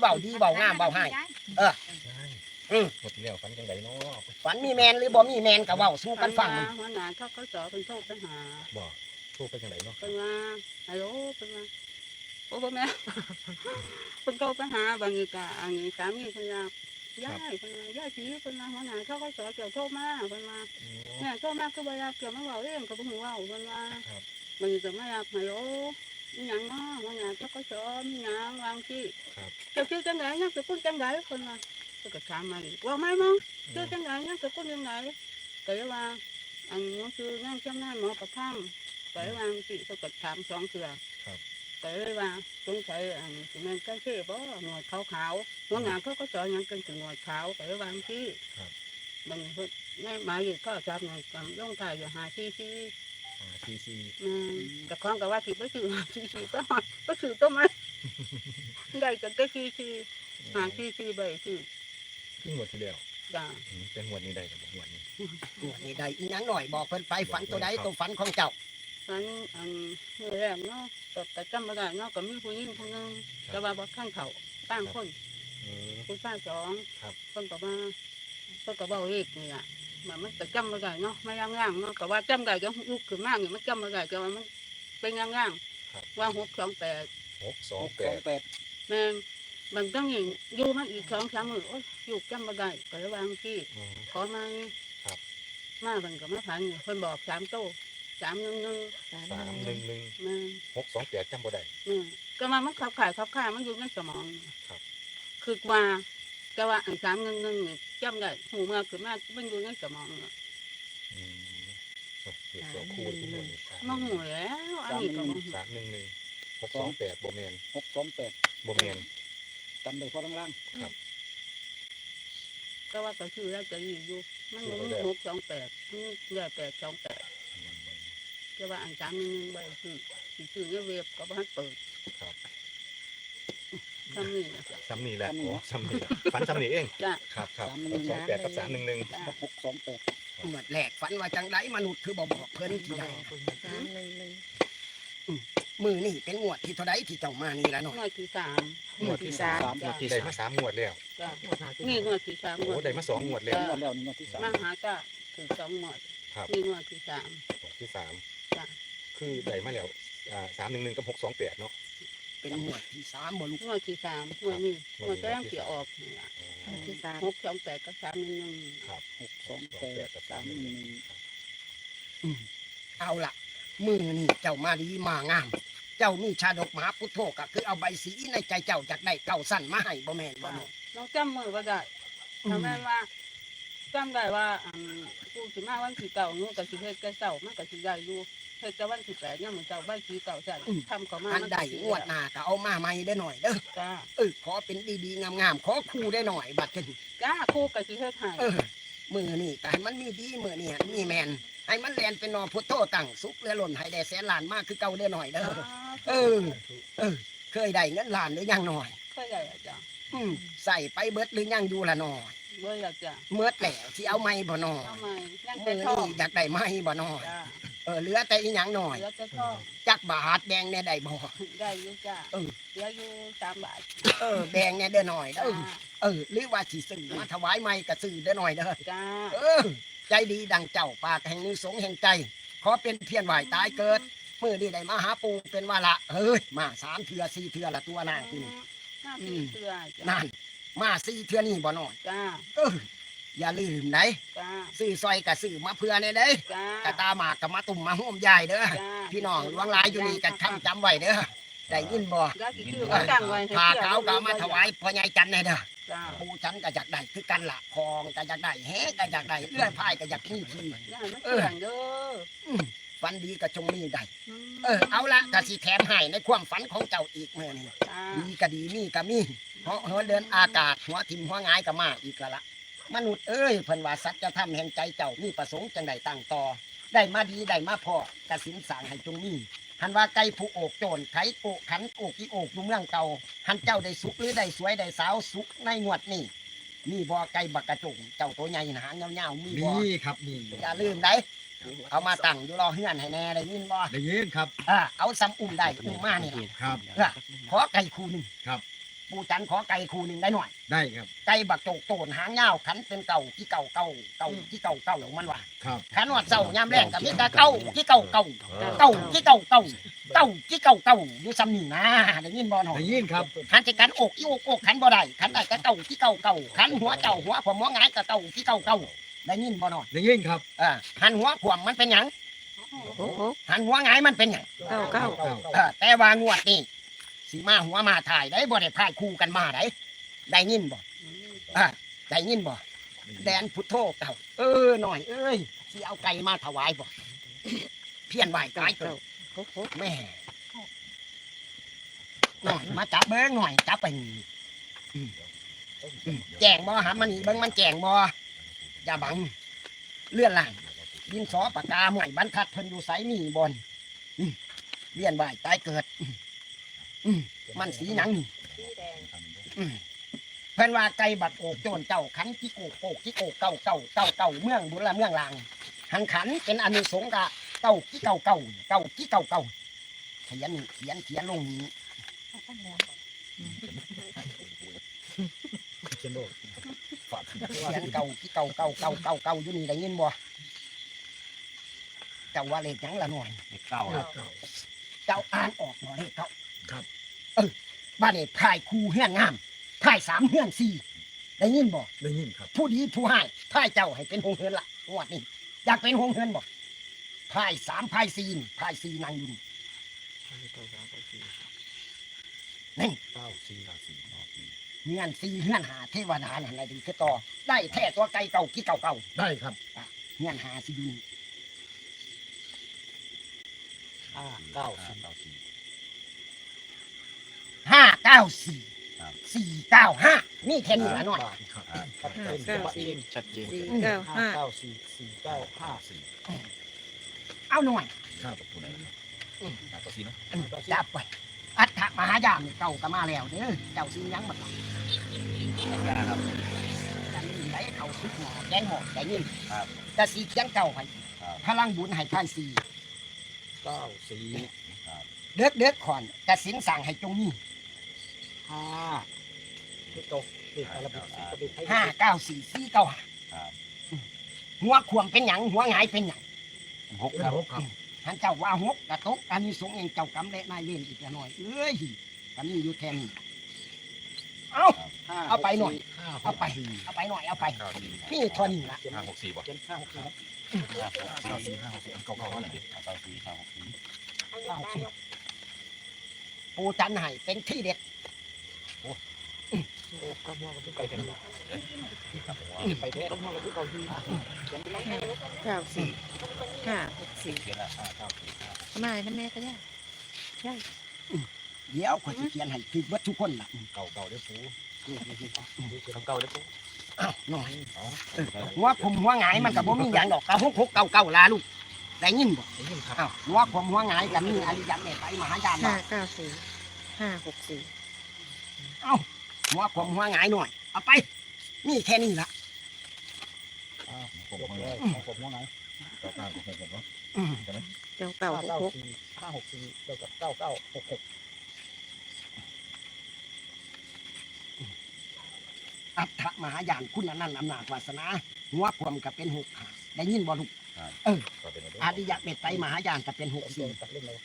เบาดีเบางามเบาให้อืมหมดแล้วฝันจังไดเนาะฝันมีแมนหรือบ่มีแมนก็เว้าสู้กันฟังมันหัวหน้าเขาก็สอเป็นโทษไปหาบ่โทรไปจังไดเนาะเป็นว่าฮัลโหลเป็นว่าโอ้พ่อแม่เป็นโทรไปหาบางทีก็อันนี้สามีเป็นว่าย่ายเป็นว่าย่ายสีเป็นว่าหัวหน้าเขาก็สอเกี่ยวโทษมาเป็นว่าโอ้เนี่ยโทษมาก็บ่อยากเกี่ยวมาเว้าเองก็บ่ฮู้เว้าเป็นว่าครับบางทีก็ไม่อยากฮัลโหล มีหยังวางที่ครับ เจ้าชื่อจังไดยังจะพูดจังไดคนว่าก็ก็ถามมาอีกว่าไม่มั้งชื่อจังไงยังจะพูดยังไงก็เลยว่า อันนี้คือนั่งจำหน้าหมอประทังก็เลยว่าสิเขาก็ถามสองเถื่อครับ ก็เลยว่าสงสัยอันสิแม่นใกล้เช่บ่หนวดขาวขาวๆหัวหน้าเขาก็สอนหยังกันถึงหนวดขาวก็เลยว่าที่ครับบางคนแม่หมายอยู่ก็จับหน่อยกำลงถ่ายอยู่หาซีซีอ่าซีซี อืมแต่ของก็ว่าสิไปซื้อหาซีซีก็หาไปซื้อต้นไม้ ได้กันแต่ซีซีหาซีซีใบซื้อขึ้นหมดที่แล้วจ้าอืมแต่งวดนี้ได้กับงวดนี้งวดนี้ได้อีหยังหน่อยบอกเพิ่นไปฝันตัวใดตัวฝันของเจ้าฝันอันเมื่อแรกเนาะก็แต่จำไม่ได้เนาะก็มีผู้หญิงคนนึงแต่ว่าบ่ข้างเขาตั้งคนเออผู้ชายสองครับ คนก็มาเพิ่นก็เว้าเลขนี่ล่ะมันมันก็จำไม่ได้เนาะไม่ย่างๆเนาะก็ว่าจำได้ก็ลุกขึ้นมานี่มันจำไม่ได้ก็ว่ามันเป็นย่างๆว่าหกสองแปด หกสองแปดแม่นมันต้องอย่างอยู่มาอีกสองสามมื้อโอ้ยอยู่จำไม่ได้ก็เลยวาจั่งที่อืม ขอมาครับ มาเพิ่นก็มาพันเพิ่นบอกสามโต้สามหนึ่งหนึ่งสามหนึ่งหนึ่งแม่นหกสองแปดจำบ่ได้อืมก็มามันขับขายขับขายมันอยู่ในสมองครับ คือว่าแต่ว่าอันสามเงินเงินนี่จำได้หูเมื่อคือมามันอยู่ในสมองอะอืมเดี๋ยวสองคู่ที่หมดนี่สามมาหูแล้วอันนี้ก็มาหูสามหนึ่งหนึ่ง หกสองแปดบ่แมนหกสองแปดบ่แมน จำได้พอล่างแต่ว่าก็ชื่อแล้วจะอยู่อยู่ มันมีหกสองแปดมันใหญ่แปดสองแปดอืมแต่ว่าอันสามเงินเงินใบคือสิชื่อในเว็บก็บ้านเปิดครับ ทำนี่นะซ้ำนี่แหละอ๋อซ้ำนี่แหละฝันซ้ำนี่เอง จ้ะ ครับครับหกสองแปดกับสามหนึ่งหนึ่งจ้ะหกสองแปดงวดแรกฝันว่าจังไดมนุษย์คือบ่บอกเพิ่นที่ใดสามหนึ่งหนึ่ง มือนี่เป็นงวดที่เท่าใดที่เจ้ามานี่ละงเนาะวดที่สามงวดที่สามจ้ะได้มาสามงวดแล้วจ้ะนี่งวดที่สามงโอ้วดได้มาสองงวดแล้วงวดแล้วนี่งวดที่สามมาหาจ้าถึงสองงวดครับนี่งวดที่สามงวดที่สามจ้ะคือได้มาแล้วอ่าสามหนึ่งหนึ่งกับหกสองแปดเนาะเป็นงวดที่สามบ่ลูกงวดที่สามงวดนี้งวดแรกที่ออกนี่ล่ะอ๋อที่สามหกสองแปดกับสามหนึ่งหนึ่งครับหกสองแปดสามหนึ่งหนึ่งเอาละ มือนี่เจ้ามาดีมางาม เจ้ามีชาดกมหาพุทโธก็คือเอาใบสีในใจเจ้าจากได้เก่าสั้นมาให้บ่แม่นบ่เนาะน้องจำมือว่าได้ทำไมว่าจำได้ว่าอันกูสิมาวันที่เก่านู้นกับสิเฮ็ดแก่เก่ามันกับสิได้อยู่เฮ็ดแต่วันที่แปดเนี่ยเหมือนเจ้าใบสีเก่าใช่ทำเขามาอันใดงวดหน้าก็เอามาใหม่ได้หน่อยเด้อจ้าเออขอเป็นดีๆงามๆขอคู่ได้หน่อยบัดนี้จ้าคู่กับสิเฮ็ดให้เออ มือนี่ก็ให้มันมีดีมือนี่มีแมนให้มันแลนเป็นนอพุทโธตั้งสุขเรือหล่นให้ได้แสนล้านมากคือเก่าได้หน่อยเด้อเออ เออ เคยได้เงินล้านหรือยังหน่อยก็ใหญ่จ้าอืมใส่ไปเบิดหรือยังอยู่ละหน่อยเบื่อจ้าเมื่อแล้วที่เอาไม่บ่หน่อยทำไมยังมืแต่อท่อนี่อยากได้ไม่บ่หน่อย จ้า เออเหลือแต่อีหยังหน่อย แล้วแต่ท่อจักบาทแดงแน่ได้บ่ ได้อยู่จ้าเออ เหลืออยู่สามบาทเออแดงแน่เด้อหน่อยจ้าเออเออหรือว่าสิซื้อมาถวายไม่ก็ซื้อเด้อหน่อยเด้อ จ้าเออใจดีดังเจ้าปากแห่งนี้สงแห่งใจ ขอเป็นเพียรไหวตายเกิดมือดีได้มาหาปูเป็นว่าละเฮ้ยมาสามเทือสี่เทือละตัวนางที่นี่ห้าสี่เตือจ้านั่นมาสี่เทือนี่บ่น้อยจ้าเออ อย่าลืมไหนจ้าซื้อซอยกับซื้อมาเพื่อเนี่ยเด้จ้ากะตาหมากกับมาตุ่มมาห่วมยายเด้อจ้าพี่น้องหลวงหลายอยู่นี่กันทำจำไว้เด้อได้ยินบ่แล้วสิชื่อว่าตั้งไว้ให้พาชื่อขาวก็เอามาถวายพ่อใหญ่จันทร์เนี่ยเด้อจ้าปูจันทร์ก็อยากได้คือกันละคองก็อยากได้แฮก็อยากได้เอื้อยพายก็อยากขี้ทีได้ไม่เสื่องเด้อฝันดีก็จงมีได้อืมเออเอาละก็สิแถมให้ในความฝันของเจ้าอีกเมื่อนี้จ้ามีก็ดีมีก็มีเพราะหัวเดินอากาศหัวทิมหัวหงายก็มาอีกและละ มนุษย์เอ้ยเพิ่นว่าสัจธรรมแห่งใจเจ้ามีประสงค์จังใดตั้งต่อ ได้มาดีได้มาพอกสินสร้างให้จงมีหันว่าไก่ผู้โอกโจรไถโอกขันโอกอีโอกอยู่เมืองเก่าหันเจ้าได้สุขหรือได้สวยได้สาวสุขในงวดนี้มีบ่ไก่บักกระจุงเจ้าตัวใหญ่หางยาวๆมีบ่นี่ครับนี่อย่าลืมได้เอามาตั้งอยู่รอเฮือนให้แน่ได้ยินบ่ได้ยินครับอ่าเอาซ้ำอุ้มได้อุ้มมานี่ล่ะครับเออขอไก่คู่หนึงครับ ปูจันขอไก่คู่หนึ่งได้หน่อยได้ครับ ไก่บักโจกโตนหางยาวขันเป็นเก่าที่เก่าเก่าเก่าที่เก่าเก่าของมันว่าครับขันว่าเจ้ายามแรงกับมีแต่เก่าที่เก่าเก่าเก่าที่เก่าเก่าเก่าที่เก่าเก่าอยู่ซ้ำนี่นะได้ยินบ่หน่อได้ยยินครับขันจะกันอกอีอกอกขันบ่ได้ขันได้ก็เก่าที่เก่าเก่าขันหัวเจ้าหัวผมหัวหงายก็เก่าที่เก่าเก่าได้ยินบ่หน่อยได้ยินครับอ่าหันหัวขวมมันเป็นหยังโอ้โหหันหัวหงายมันเป็นหยังเก้าเก้าเก้าเออแต่ว่างวดนี้ สีมาหัวมาถ่ายได้บ่ได้พายคู่กันมาได้ได้ยินบ่อ่าได้ยินบ่แดนพุทโธเก่าเออหน่อยเอ้ยสิเอาไก่มาถวายบ่เพี้ยนไหวกายเกิดโอ้โหแม่หน่อยมาจับเบิ้งหน่อยจับไปนี่อืมอืมแจงบ่หามันนี่เบิ้งมันแจงบ่อย่าบังเลื่อนล่างดินสอปากกาหมวยบรรทัดเพิ่นอยู่ไสนี่บนอืมเลียนไหวตายเกิดอื มอืมมันสีหนังนี่อืมเพิ่นว่าไก่บัดโอกโจนเจ้าขันที่โกกโกกที่โกกเก่าเก่าเก่าเก่าเมืองบุรเมืองลาง หันขันเป็นอนุสงส์กะเก่าที่เก่าเก่าเก่าที่เก่าเก่าเขียนเขียนเขียนลงนี้เขียนโดดฝากเขียนเก่าที่เก่าเก่าเก่าเก่าเก่าอยู่นี่ได้ยินบ่เจ้าว่าเลขหยังละหน่อยเก้าเจ้าอ่านออกหน่อยเลขเก้า ครับ เออบ้านนี้พายคู่เฮือนงามพายสามเฮือนสี่ได้ยินบ่ได้ยินครับ ผู้ดีผู้ให้พายเจ้าให้เป็นหงเฮือนละงวดนี้อยากเป็นหงเฮือนบ่พายสามพายสี่นี่พายสี่นางอยู่นี่นี่เก้าสี่เก้าสี่เงื่อนสี่เงื่อนหาเทวดานั่นแหละดีคือต่อได้แท้ตัวไก่เก่ากี่เก่าเก่าได้ครับเงื่อนหาสิดูนี่ห้าเก้าห้าสี่ เก้าสี่สี่ครับ สี่เก้าห้านี่แค่นี้ละหน่อยครับชัดเจนชัดเจนชัดเจนสี่เก้าห้าเก้าสี่สี่เก้าห้าสี่เอาหน่อยครับขอบคุณนะครับห้าเก้าสี่เนาะจับไปอัฏฐมหายามเก่าก็มาแล้วเด้อเจ้าซื้อหยังบัดนี้ครับจังนี่ไหลเขาซุกหมอแกงหมอแต่ยินครับ แต่สีเคียงเก่าให้ครับ พลังบุญให้ท่านสี่ เก้าสี่เด็กเด็กขอนกสินสั่งให้จงมี ห้าที่ตกติดอะไรบิดกระดิกให้ห้าเก้าสี่สี่เก้าห้าครับ หัวขวงเป็นหยังหัวหงายเป็นหยังหกครับครับท่านเจ้าว่าหกกระตกอันนี้สงส์เองเจ้ากำและนายเล่นอีกละหน่อยเอ้ยกันนี่อยู่แทนนี่เอาห้าเอาไปหน่อยห้าเอาไป เอาไปหน่อย เอาไปเก้าสี่นี่เทอนี่ละห้าหกสี่บ่เขียนห้าหกสี่ครับเก้าสี่ห้าหกสี่เก้าเก้าเท่าไหร่เก้าสี่ห้าหกสี่เอาสิปูจันให้เป็นที่เด็ดโอ้ ก็มองกันที่ไปกันไปแท้ต้องมองกันที่เก้าสี่เขียนไปแล้วเก้าสี่ห้าหกสี่เขียนละห้าเก้าสี่ห้ามาน้ำแม่ก็ได้เดี๋ยวขอยจะเขียนให้คือวัดทุกคนล่ะเก้าเก้าได้ปูเก้าเก้าได้ปูอ้าวหน่อยอ๋อหัวผมหัวหงายมันกับบ่มีหยังดอกกะหกหกเก้าเก้าลาลูกได้ยินบ่ได้ยินครับอ้าวหัวผมหัวหงายกันนี่อริยันเนี่ยไปมหายานห้าว่าเก้าสี่ห้าหกสี่ หัวผมหัวหงายหน่อย เอาไป นี่แค่นี้ละผมยกว่าเลยของผมว่าไงเก้าเก้าของผมเนาะอืมเก้าเก้าห้าหกเก้าหกสี่ห้าหกสี่เท่ากับเก้าเก้าหกหกอัฏฐมหายานคุณอนันต์อำนาจวาสนาหัวผมก็เป็นหกขาได้ยินบ่ลูกก็เป็นอริยะเมตไตรมหายานก็เป็นหกเขียสี่นตัดเล่นเลย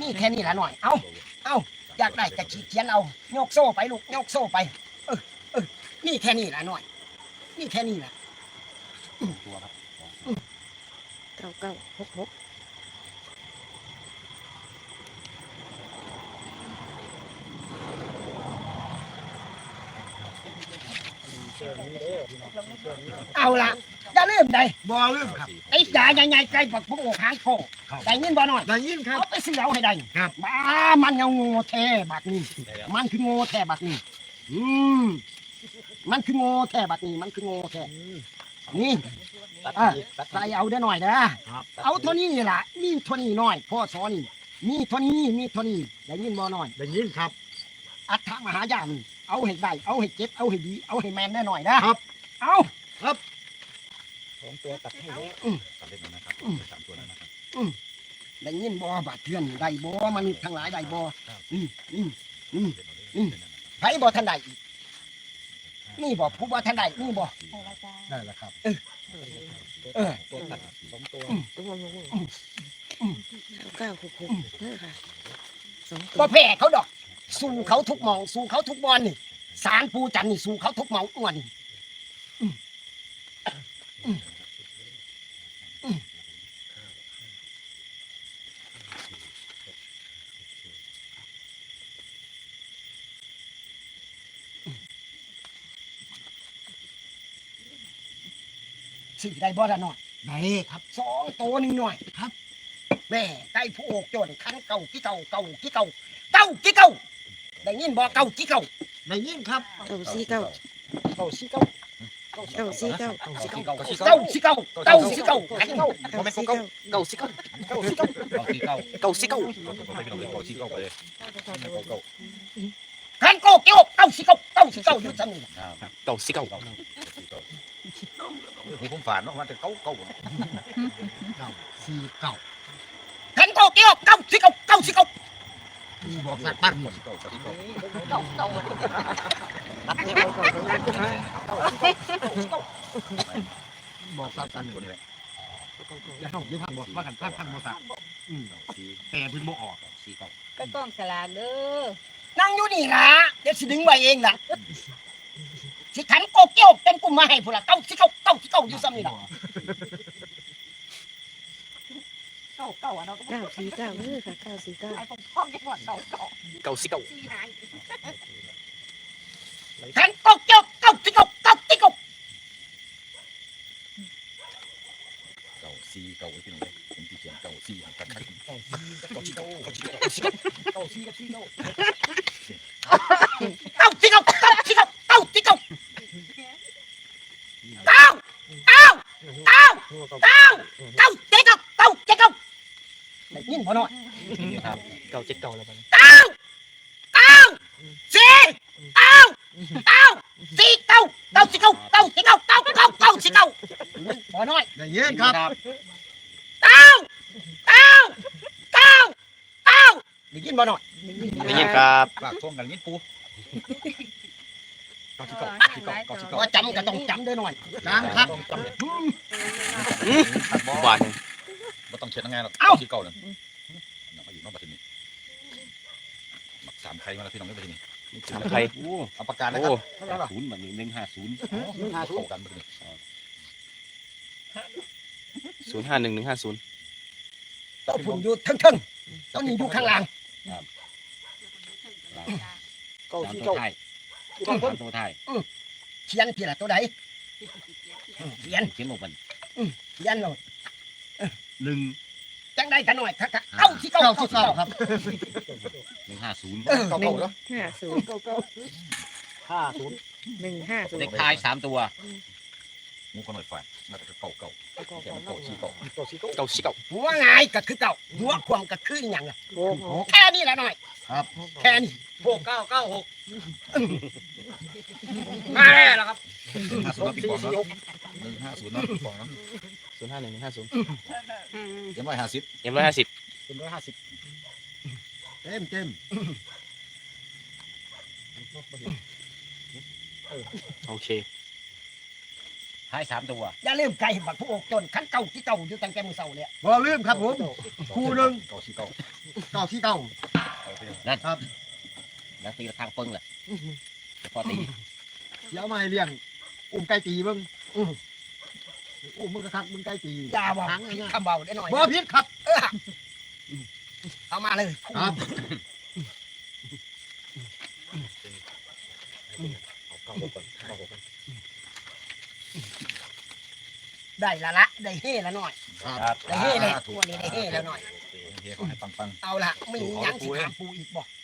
นี่แค่นี้ละหน่อย เอาเอา อยากได้กระขีดเขียนเอาโยกโซ่ไปลูกโยกโซ่ไป เออเออนี่แค่นี้ละหน่อยนี่แค่นี้ละตัวครับเก้าเก้าหกหก เชื่อนี้เด้อพี่น้องเชื่อนี้เอาละอย่าลืมได้บอลืมครับไอ้จ่าใหญ่ๆไกลปักพวกอกหางโคได้ยินบ่หน่อยได้ยินครับเอาไปซื้อเอาให้ได้ครับบ้ามันยังโง่แท้บักนี้มันคือโง่แท้บักนี้อืมมันคือโง่แท้บักนี้มันคือโง่แท้นี่ตัดอะอีกตัดใส่เอาได้หน่อยนะเอาเท่านี้ล่ะมีเท่านี้หน่อยพ่อสอนนี่มีเท่านี้มีเท่านี้ได้ยินบ่หน่อยได้ยินครับอัฏฐมหายาน เอาให้ได้ เอาให้เจ็บ เอาให้ดี เอาให้แมนได้หน่อยนะ ครับ เอาสองตัวตัดให้แล้วตัดเล่นนะครับสามตัวนะครับได้ยินบ่บาดเทือนได้บ่มันทั้งหลายได้บ่อืมอืมอืมอืมเไผบ่ทันได้อีกนี่บ่ผู้บ่ทันได้นี่บ่ได้แล้วครับเออตัวตัดสองตัวเก้าหกหกเด้อค่ะสองตับ่วแพ้เขาดอก สู้เขาทุกหมอง สู้เขาทุกบอลนี่สารปูจันทร์นี่สู้เขาทุกหมองอ้วนนี่อืมอืมอืมสิได้บ่ละหน่อยได้ครับสองตัวหนึ่งหน่อยครับ แม่ไก่ผู้โอกโจนคันเก่ากี่เก่าเก่ากี่เก่าเก่ากี่เก่า ได้ยินบ่เก่ากี่เก่าได้ยินครับ เก้าสี่เก้าเก่าสี่เก่าเก้าสี่เก้าเก่าสี่เก่าเก่าสี่เก่าเก่าสี่เก่าคันเก่าเก้าสี่เก้าเก้าสิเก้าเก่าสี่เก่าเก้าสี่เก้าเก้าสิเก้าเก้าสี่เก้าไปเลยเก้าเก้าคันเก่าเกี่ยวเก่าสี่เก่าเก่าสี่เก่าอยู่ซ้ำนี่เก้าสิเก้านี่ผมฝานเนาะมันจะเก้าเก้าสี่เก้าคันเก่าเกี่ยวเก่าสี่เก่าเก่าสี่เก่า บอกสักปั้นหมดเก้าสี่เก้าบอกสักปั้นหมดเลยแล้วต้องยึดพันบอกว่ากันพันพันโมสักอืมแต่พิ่งโมออกสีก้าก็ต้องสลากเด้อนั่งอยู่นี่ล่ะเดี๋ยวสิดึงไว้เองล่ะสิขันโกเกี่ยวเป็นกุมมาให้พุ่นละเก่าสี่เก่าเก่าสี่เก่าอยู่ซ้ำนี่ล่ะเก่าเก่า อะเนาะเก้าสี่เก้าเด้อค่ะเก้าสี่เก้าไอ้พวกพ่อจะหมดเก่าเก่าเก้าสิเก้าขันโกเกี่ยวเก่าสี่เก่าเก่าสี่เก่าเก้าสี่เก้าไว้ที่ไหนผมที่เขียนเก้าสี่กันครับเก้าสี่เก้าสี่เก้าเก้าสี่เก้าเก่าสี่กับสี่เก่าเก่าสี่เก่าเก่าสี่เก่าเก่าสี่เก่าเก้าเก้าเก้าเก้าเก้าเจ็ดเก้าเก้าเจ็ดเก้าได้ยินบ่น้อย ครับ เก้าเจ็ดเก้าแล้วมัน เก้าเก้าสี่เก้าเก้าสี่เก้าเก้าสี่เก้าเก้าสี่เก้าเก้าเก้าเก้าสี่เก้า บ่น้อยได้ยินครับเก้าเก้าเก้าเก้าได้ยินบ่น้อยได้ยินครับฝากท่วงกันยินปูเก้าสี่เก้าสี่เก้าเก้าสี่เก้าบ่จำก็ต้องจำได้หน่อยดังครับหวานไม่ต้องเขียนยังไงหรอกเก้าสี่เก้านั่นเอาไปอยู่นอกประเทศนี่มักสามใครมาแล้วพี่น้องไม่ประเทศนี่สามใครเอาปากกานะคโอ้รับศูนย์แบบหนึ่งห้าศูนย์ห้าเข้ากันประเทศนี่ ศูนย์ห้าหนึ่งหนึ่งห้าศูนย์ตัวผุนอยู่เทิงๆตัวนี้อยู่ข้างล่าง เก้าสี่เก้าตัวไทยเขียนพี่ละตัวใดเขียนเขียนลงไปเขียนโลดหนึ่งจังได้กันหน่อยครับเก้าสี่เก้าเก้าสี่เก้าครับหนึ่งห้าศูนย์เออเก้าหนึ่เก้างแล้วห้าศูนย์ห้าศูนย์หนึ่งห้าศูนเด็ย์กทายสามตัว งูคนหน่อยฝ่ายน่าจะเก้าเก้าเก้าเก้าสี่เก้าเก้าสี่เก้าเก้าสิเก้าหัวหงายก็คือเก้าหัวควมก็คืออหย่างล่ะแค่นี้แหละหน่อย ครับแค่นี้หกเก้าเก้าหกมาแล้วครับห้าศูนย์ปิดปองแล้วหนึ่งห้าศูนย์นะปิดปองนะศูนย์ห้าหนึ่งหนึ่งห้าศูนย์เจ็ดร้อยห้าสิบเอ็มร้อยห้าสิบเป็นร้อยห้าสิบเต็มเต็มโอเค ท้ายสามตัวอย่าลืมไก่บักผู้อกจนขั้นเก่าที่เก่าอยู่ตั้งแต่มื้อเช้าเนี่ยบ่ลืมครับผมคู่หนึ่งเก้าสี่เก้าเก้าสี่เก้านั่นครับแล้วตีละทางปึ้งเลยเดี๋ยวพอตีเดี๋ยวมาให้เลี้ยงอุ้มไก่ตีเบิ่งอื้ออุ้มมึงกระทักมึงไก่ตีอย่าบอกทั้งไอ้เนี่ยคำเบาได้หน่อยบ่พิษครับเออเอามาเลยครับ ได้ละละได้เฮ่ละหน่อย ครับได้เฮ่เลยตัวนี้ได้เฮ่แล้วหน่อย เฮ้ขอให้ปังปังเอาละไม่มีหยังสิถามปูอีกบอกๆ